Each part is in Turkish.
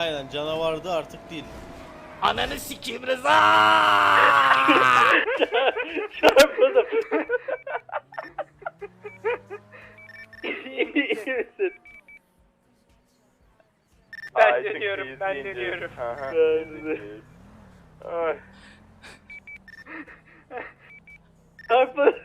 Aynen canavardı artık değil. Ananı sikeyim Rıza! Çarpmadım. İyi misin? Ben Ay, dönüyorum, çok ben iyisin. dönüyorum. Aha. Ben de. Ay. Çarpmadım.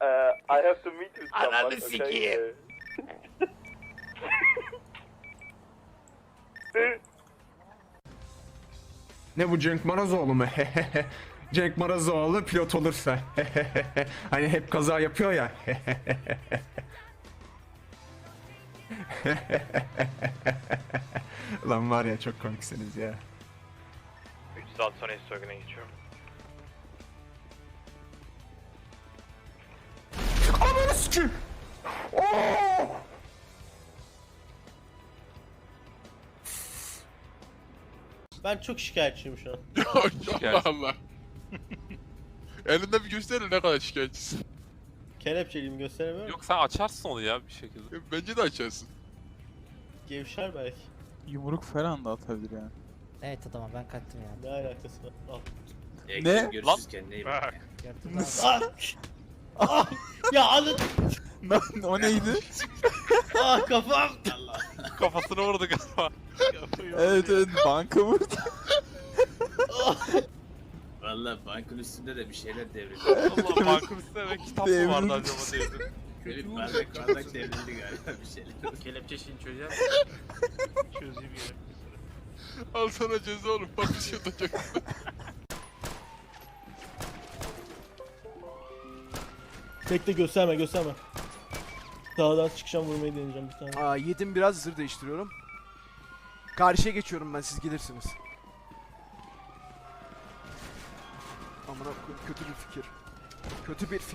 Uh, I have to meet with someone. Ananı sikeyim. Ne bu Cenk Marazoğlu mu? Cenk Marazoğlu pilot olursa. hani hep kaza yapıyor ya. Lan var ya çok komiksiniz ya. 306 sonra Estorgan'a geçiyorum. Sikeyim. Oo! Ben çok şikayetçiyim şu an. Allah Allah. Elinde bir gösterin ne kadar şikayetçisin. Kelepçeliyim gösteremiyorum. Yok sen açarsın onu ya bir şekilde. Bence de açarsın. Gevşer belki. Yumruk falan da atabilir yani. Evet tamam ben kaçtım yani. Ne alakası var? Al. Ne? Görüşürüz kendine Bak. Ah! Ah! Ya anı... o neydi? Ah kafam! Kafasına vurdu galiba. evet evet banka vurdu. Valla bankın üstünde de bir şeyler devrildi. Allah bankın üstüne ve kitap mı vardı acaba devrildi. Benim bardak bardak devrildi galiba bir şeyler. Kelepçe şimdi çözeceğim. Çözeyim yine. Al sana ceza oğlum. Bak bir şey. Bekle gösterme gösterme. Sağdan çıkacağım vurmayı deneyeceğim bir tane. Aa yedim biraz zır değiştiriyorum. Karşıya geçiyorum ben siz gelirsiniz. Amına kötü bir fikir. Kötü bir fikir.